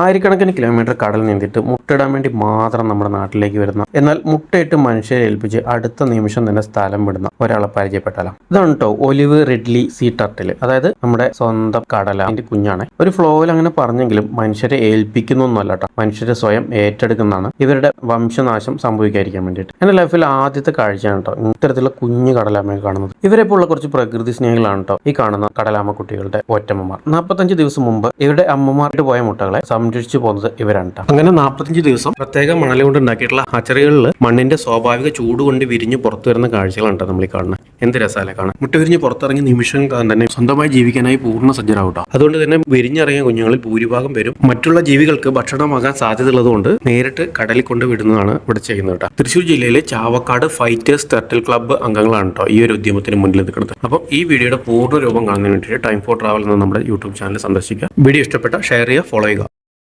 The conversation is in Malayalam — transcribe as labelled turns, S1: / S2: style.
S1: ആയിരക്കണക്കിന് കിലോമീറ്റർ കടൽ നീന്തിയിട്ട് മുട്ടയിടാൻ വേണ്ടി മാത്രം നമ്മുടെ നാട്ടിലേക്ക് വരുന്ന എന്നാൽ മുട്ടയിട്ട് മനുഷ്യരെ ഏൽപ്പിച്ച് അടുത്ത നിമിഷം തന്നെ സ്ഥലം വിടുന്ന ഒരാളെ പരിചയപ്പെട്ടാലോ? ഇതാണ് കേട്ടോ ഒലിവ് റെഡ്ലി സീ ടർട്ടിൽ അതായത് നമ്മുടെ സ്വന്തം കടല അതിന്റെ കുഞ്ഞാണ്. ഒരു ഫ്ലോയിൽ അങ്ങനെ പറഞ്ഞെങ്കിലും മനുഷ്യരെ ഏൽപ്പിക്കുന്നൊന്നുമല്ല കേട്ടോ മനുഷ്യരെ സ്വയം ഏറ്റെടുക്കുന്നതാണ്. ഇവരുടെ വംശനാശം സംഭവിക്കാതിരിക്കാൻ വേണ്ടിയിട്ട്. എന്റെ ലൈഫിൽ ആദ്യത്തെ കാഴ്ചയാണ് കേട്ടോ ഇത്തരത്തിലുള്ള കുഞ്ഞു കടലാമയെ കാണുന്നത്. ഇവരെ പോലുള്ള കുറച്ച് പ്രകൃതി സ്നേഹികളാണ് കേട്ടോ ഈ കാണുന്ന കടലാമ കുട്ടികളുടെ ഒറ്റമ്മമാർ. നാൽപ്പത്തഞ്ച് ദിവസം മുമ്പ് ഇവരുടെ അമ്മമാരുടെ പോയ മുട്ടകളെ സംരക്ഷിച്ചു പോകുന്നത് ഇവരാണ് അങ്ങനെ നാൽപ്പത്തഞ്ച് ദിവസം പ്രത്യേക മണൽ കൊണ്ട് ഉണ്ടാക്കിയിട്ടുള്ള ഹച്ചറികളിൽ മണ്ണിന്റെ സ്വാഭാവിക ചൂട് കൊണ്ട് വിരിഞ്ഞ് പുറത്തു വരുന്ന കാഴ്ചകളാണ് നമ്മൾ ഈ കാണുന്നത് എന്ത് രസാല കാണാൻ? മുട്ട വിരിഞ്ഞ് പുറത്തിറങ്ങി നിമിഷം തന്നെ സ്വന്തമായി ജീവിക്കാനായി പൂർണ സജ്ജരാവും അതുകൊണ്ട് തന്നെ വിരിഞ്ഞിറങ്ങിയ കുഞ്ഞുങ്ങളിൽ ഭൂരിഭാഗം പേരും മറ്റുള്ള ജീവികൾക്ക് ഭക്ഷണമാകാൻ സാധ്യതയുള്ളതുകൊണ്ട് നേരിട്ട് കടലിൽ കൊണ്ട് വിടുന്നതാണ് ഇവിടെ ചെയ്യുന്നത് കേട്ടോ തൃശ്ശൂർ ജില്ലയിലെ ചാവക്കാട് ഫൈറ്റേഴ്സ് ടർട്ടിൽ ക്ലബ്ബ് അംഗങ്ങളാണ് കേട്ടോ ഈ ഒരു ഉദ്യമത്തിന് മുന്നിൽ നിൽക്കുന്നത്. അപ്പോൾ ഈ വീഡിയോയുടെ പൂർണ രൂപം കാണുന്നതിന് വേണ്ടിയിട്ട് ടൈം ഫോർ ട്രാവൽ എന്ന നമ്മുടെ യൂട്യൂബ് ചാനൽ സന്ദർശിക്കുക. വീഡിയോ ഇഷ്ടപ്പെട്ട ഷെയർ ചെയ്യുക ഫോളോ ചെയ്യുക.